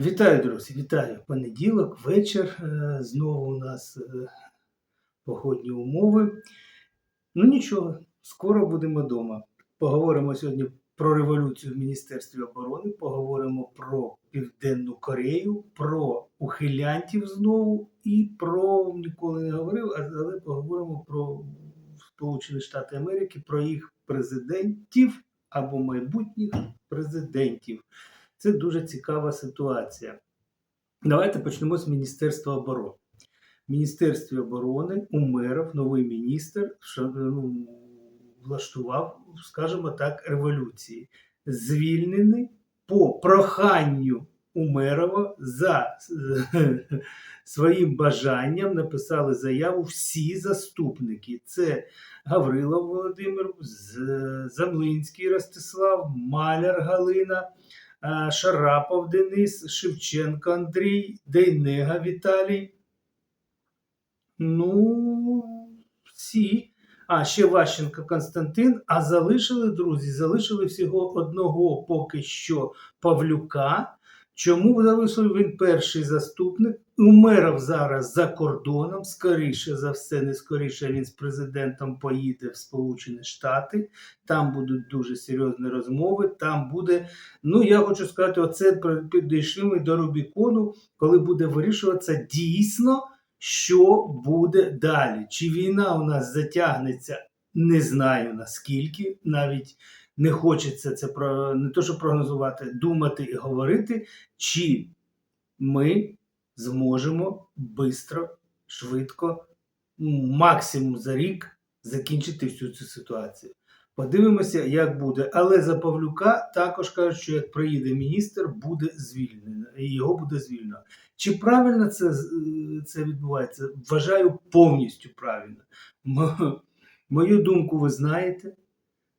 Вітаю, друзі, вітаю. Понеділок, вечір. е, Знову у нас е, погодні умови. Ну нічого, скоро будемо вдома. Поговоримо сьогодні про революцію в Міністерстві оборони, поговоримо про Південну Корею, про ухилянтів знову і про ніколи не говорив, але поговоримо про Сполучені Штати Америки, про їх президентів або майбутніх президентів. Це дуже цікава ситуація. Давайте почнемо з Міністерства оборони. В Міністерстві оборони Умеров, новий міністр, ну, влаштував, скажімо так, революції. Звільнений по проханню Умерова за своїм бажанням написали заяву всі заступники. Це Гаврилов Володимир, Замлинський Ростислав, Маляр Галина. Шарапов Денис, Шевченко Андрій, Дейнега Віталій. Ну, всі. А, ще Ващенко Константин. А залишили, друзі, залишили всього одного поки що Павлюка. Чому залишили він перший заступник? Умеров зараз за кордоном. Скоріше за все, не скоріше він з президентом поїде в Сполучені Штати. Там будуть дуже серйозні розмови. Там буде Ну, я хочу сказати, оце підійшли ми до Рубікону, коли буде вирішуватися дійсно, що буде далі. Чи війна у нас затягнеться, не знаю наскільки, навіть не хочеться це про не то, що прогнозувати, думати і говорити, чи ми зможемо швидко, швидко, максимум за рік закінчити всю цю ситуацію. Подивимося, як буде. Але за Павлюка також кажуть, що як приїде міністр, буде звільнено. І його буде звільнено. Чи правильно це, е, це відбувається? Вважаю повністю правильно. Мо- Мою думку ви знаєте.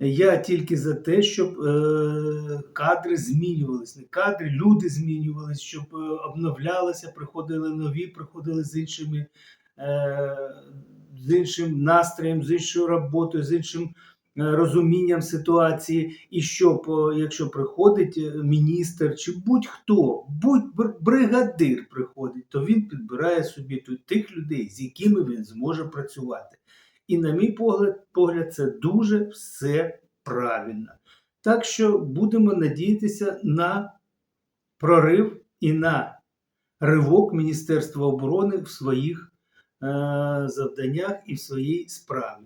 Я тільки за те, щоб е, кадри змінювались. Не кадри, люди змінювались, щоб е, обновлялися, приходили нові, приходили з іншими. Е, з іншим настроєм, з іншою роботою, з іншим е, розумінням ситуації, і щоб, е, якщо приходить е, міністр чи будь-хто, будь бригадир приходить, то він підбирає собі тих людей, з якими він зможе працювати. І, на мій погляд, погляд, це дуже все правильно. Так що будемо надіятися на прорив і на ривок Міністерства оборони в своїх е, завданнях і в своїй справі.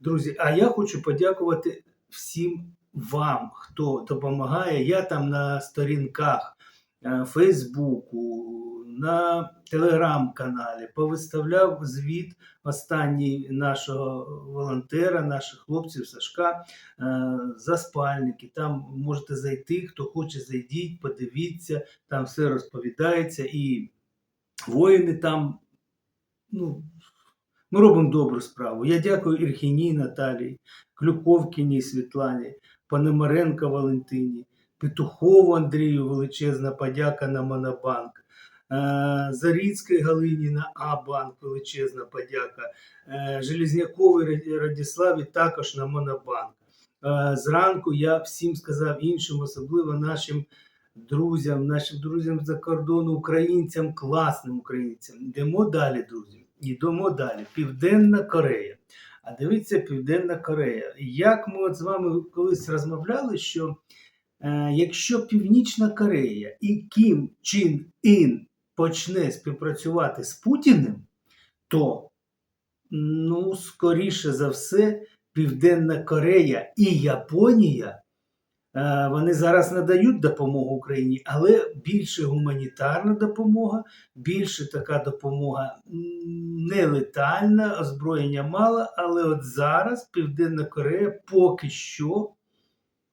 Друзі, а я хочу подякувати всім вам, хто допомагає. Я там на сторінках Фейсбуку, на телеграм-каналі повиставляв звіт останній нашого волонтера, наших хлопців Сашка е, за спальники. Там можете зайти, хто хоче, зайдіть, подивіться, там все розповідається, і воїни там. Ну, ми робимо добру справу. Я дякую Ірхіній Наталії, Клюковкіній Світлані, Пономаренко Валентині, Петухову Андрію величезна подяка на Монобанк, е, Галині на А-банк величезна подяка, е, Радіславі також на Монобанк. Е, Зранку я всім сказав іншим, особливо нашим друзям, нашим друзям за кордону, українцям, класним українцям. Йдемо далі, друзі. Йдемо далі. Південна Корея. А дивіться, Південна Корея. Як ми от з вами колись розмовляли, що якщо Північна Корея і Кім Чін Ін почне співпрацювати з Путіним, то ну, скоріше за все, Південна Корея і Японія Е, Вони зараз надають допомогу Україні, але більше гуманітарна допомога, більше така допомога нелетальна, озброєння мало. Але от зараз Південна Корея поки що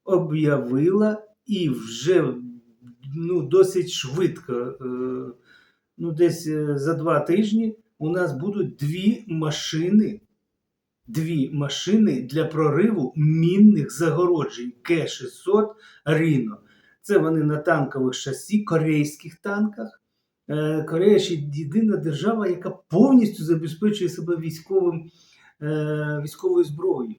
об'явила і вже ну, досить швидко, е, ну, десь е, за два тижні, у нас будуть дві машини дві машини для прориву мінних загороджень К-600 Ріно. Це вони на танкових шасі, корейських танках. Е, Корея ще єдина держава, яка повністю забезпечує себе військовим, військовою зброєю.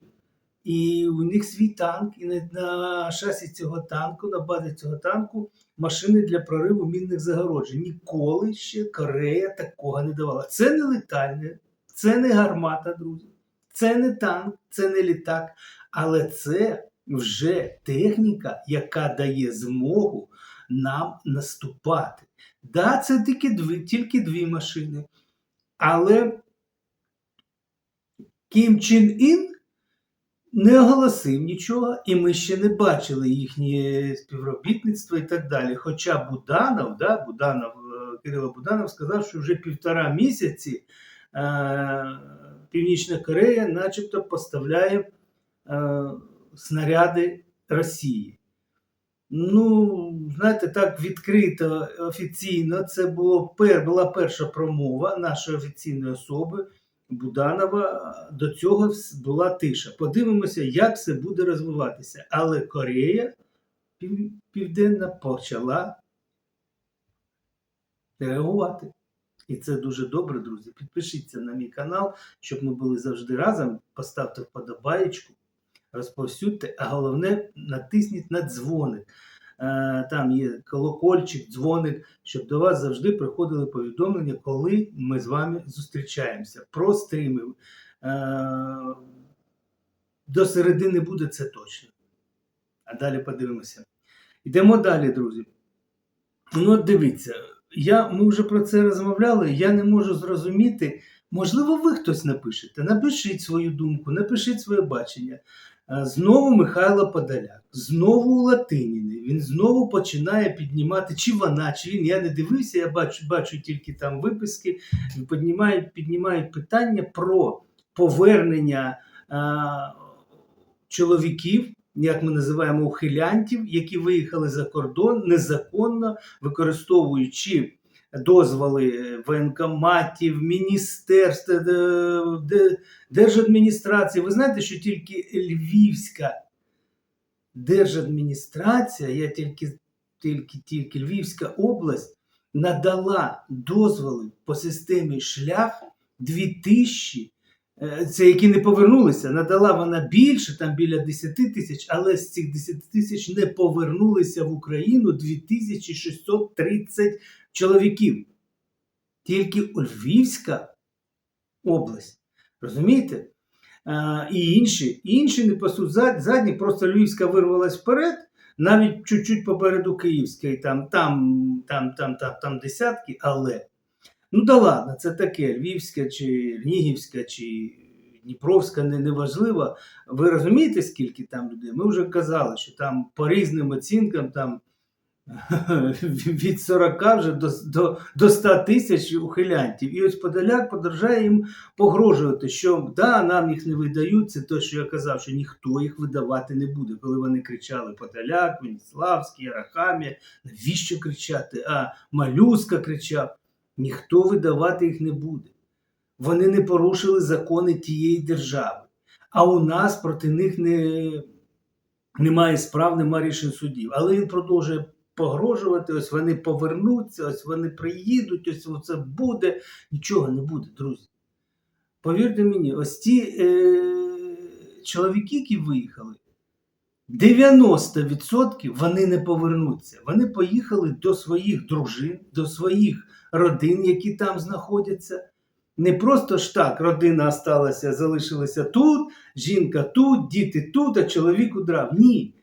І у них свій танк, і на, шасі цього танку, на базі цього танку машини для прориву мінних загороджень. Ніколи ще Корея такого не давала. Це не летальне, це не гармата, друзі. Це не танк, це не літак, але це вже техніка, яка дає змогу нам наступати. Да, це тільки дві, тільки дві машини. Але Кім Чен Ін не оголосив нічого, і ми ще не бачили їхнє співробітництво і так далі. Хоча Буданов, да, Буданов, е, Кирило Буданов сказав, що вже півтора місяці е, Північна Корея начебто поставляє е, снаряди Росії. Ну, знаєте, так відкрито офіційно. Це було була перша промова нашої офіційної особи Буданова. До цього була тиша. Подивимося, як все буде розвиватися. Але Корея Південна почала реагувати. І це дуже добре, друзі. Підпишіться на мій канал, щоб ми були завжди разом. Поставте вподобаєчку, розповсюдьте, а головне натисніть на дзвоник. Е, Там є колокольчик, дзвоник, щоб до вас завжди приходили повідомлення, коли ми з вами зустрічаємося. Про стріми. Е, До середини буде це точно. А далі подивимося. Йдемо далі, друзі. Ну, от дивіться, я, ми вже про це розмовляли. Я не можу зрозуміти. Можливо, ви хтось напишете. Напишіть свою думку, напишіть своє бачення. А, Знову Михайло Подоляк, знову у Латиніни. Він знову починає піднімати, чи вона, чи він. Я не дивився, я бачу, бачу тільки там виписки. Піднімають, піднімають питання про повернення а, чоловіків, як ми називаємо ухилянтів, які виїхали за кордон незаконно, використовуючи дозволи воєнкоматів, міністерств, е, держадміністрації. Ви знаєте, що тільки Львівська держадміністрація, я тільки, тільки, тільки Львівська область надала дозволи по системі шлях 2000 е, це які не повернулися, надала вона більше, там біля 10 тисяч, але з цих 10 тисяч не повернулися в Україну 2630 чоловіків. Тільки Львівська область. Розумієте? А, і інші, інші не пасуть зад- задні, просто Львівська вирвалась вперед, навіть чуть-чуть попереду Київської, там, там, там, там, там, там десятки, але. Ну да ладно, це таке, Львівська чи Рнігівська чи Дніпровська, не, неважливо. Ви розумієте, скільки там людей? Ми вже казали, що там по різним оцінкам там від 40 вже до, до, до 100 тисяч ухилянтів. І ось Подоляк подорожає їм погрожувати, що да, нам їх не видають. Це те, що я казав, що ніхто їх видавати не буде. Коли вони кричали Подоляк, Веніславський, Арахамія, навіщо кричати? А Малюска кричав. Ніхто видавати їх не буде. Вони не порушили закони тієї держави. А у нас проти них не, немає справ, немає рішень судів. Але він продовжує погрожувати, ось вони повернуться, ось вони приїдуть, ось це буде. Нічого не буде, друзі. Повірте мені, ось ті е, чоловіки, які виїхали, 90% вони не повернуться. Вони поїхали до своїх дружин, до своїх родин, які там знаходяться. Не просто ж так, родина осталася, залишилася тут, жінка тут, діти тут, а чоловік удрав. Ні.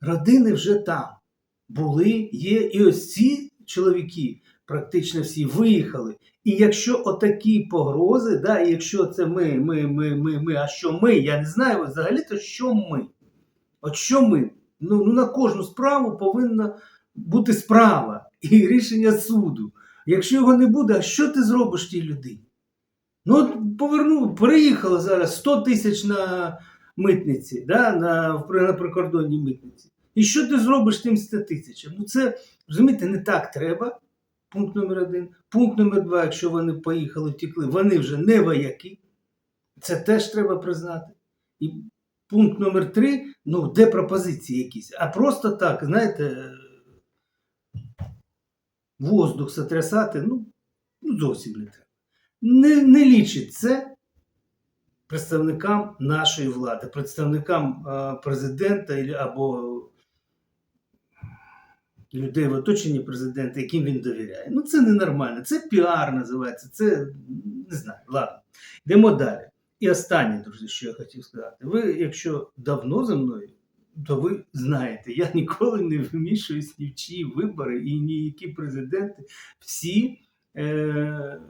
Родини вже там були, є. І ось ці чоловіки практично всі виїхали. І якщо отакі погрози, да, якщо це ми, ми, ми, ми, ми, а що ми, я не знаю взагалі-то, що ми. От що ми? Ну, ну на кожну справу повинна бути справа і рішення суду. Якщо його не буде, а що ти зробиш тій людині? Ну, от поверну, переїхало зараз 100 тисяч на митниці, да, на, на прикордонній митниці. І що ти зробиш тим 100 тисячам? Ну, це, розумієте, не так треба. Пункт номер один. Пункт номер два, якщо вони поїхали, втекли, вони вже не вояки. Це теж треба признати. І пункт номер три, ну, де пропозиції якісь. А просто так, знаєте, воздух сотрясати, ну, ну зовсім не треба. Не, не лічить це представникам нашої влади, представникам президента або людей в оточенні президента, яким він довіряє. Ну це ненормально. Це піар називається. Це не знаю. Ладно. Йдемо далі. І останнє, друзі, що я хотів сказати. Ви, якщо давно за мною, то ви знаєте, я ніколи не вмішуюсь ні в чиї вибори і ніякі президенти. Всі е-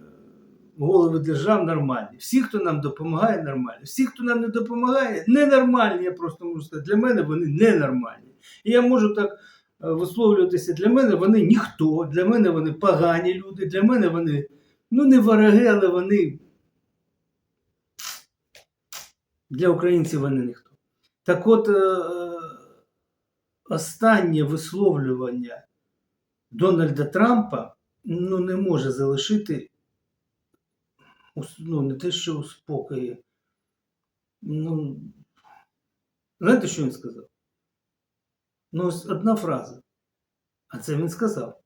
голови держав нормальні. Всі, хто нам допомагає, нормальні. Всі, хто нам не допомагає, ненормальні. Я просто можу сказати, для мене вони ненормальні. І я можу так висловлюватися. Для мене вони ніхто, для мене вони погані люди, для мене вони ну не вороги, але вони для українців вони ніхто. Так от, е, останнє висловлювання Дональда Трампа ну, не може залишити ну, не те, що у спокої. Ну, знаєте, що він сказав? Ну, ось одна фраза. А це він сказав.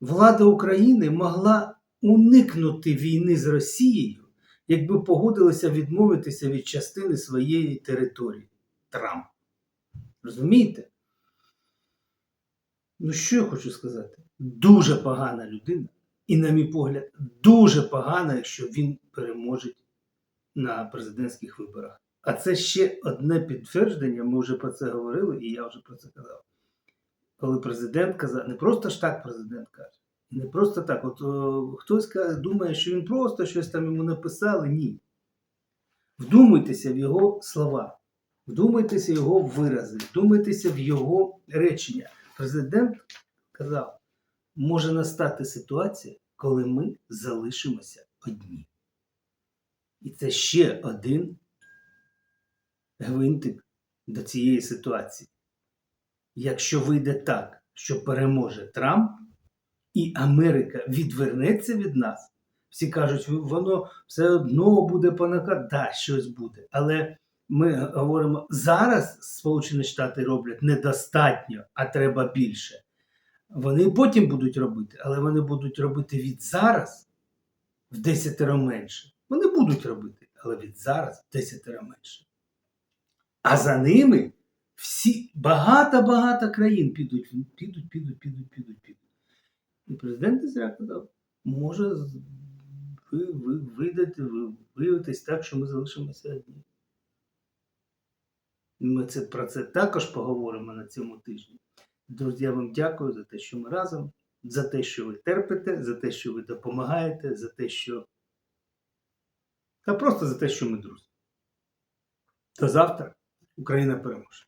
Влада України могла уникнути війни з Росією, якби погодилася відмовитися від частини своєї території. Трамп. Розумієте? Ну, що я хочу сказати? Дуже погана людина. І, на мій погляд, дуже погано, якщо він переможе на президентських виборах. А це ще одне підтвердження, ми вже про це говорили, і я вже про це казав. Коли президент казав, не просто ж так президент каже, не просто так. От о, хтось каже, думає, що він просто щось там йому написали. Ні. Вдумайтеся в його слова, вдумайтеся в його вирази, вдумайтеся в його речення. Президент казав, може настати ситуація, коли ми залишимося одні. І це ще один гвинтик до цієї ситуації. Якщо вийде так, що переможе Трамп, і Америка відвернеться від нас, всі кажуть, воно все одно буде понакат, да, щось буде. Але ми говоримо, зараз Сполучені Штати роблять недостатньо, а треба більше. Вони потім будуть робити, але вони будуть робити від зараз в десятеро менше. Вони будуть робити, але від зараз в десятеро менше. А за ними всі багато-багато країн підуть, підуть, підуть, підуть, підуть, підуть. І президент зря казав, може з- ви, ви вийдете, ви виявитесь так, що ми залишимося одні. Ми це, про це також поговоримо на цьому тижні. Друзі, я вам дякую за те, що ми разом, за те, що ви терпите, за те, що ви допомагаєте, за те, що. Та просто за те, що ми друзі. До завтра Україна переможе.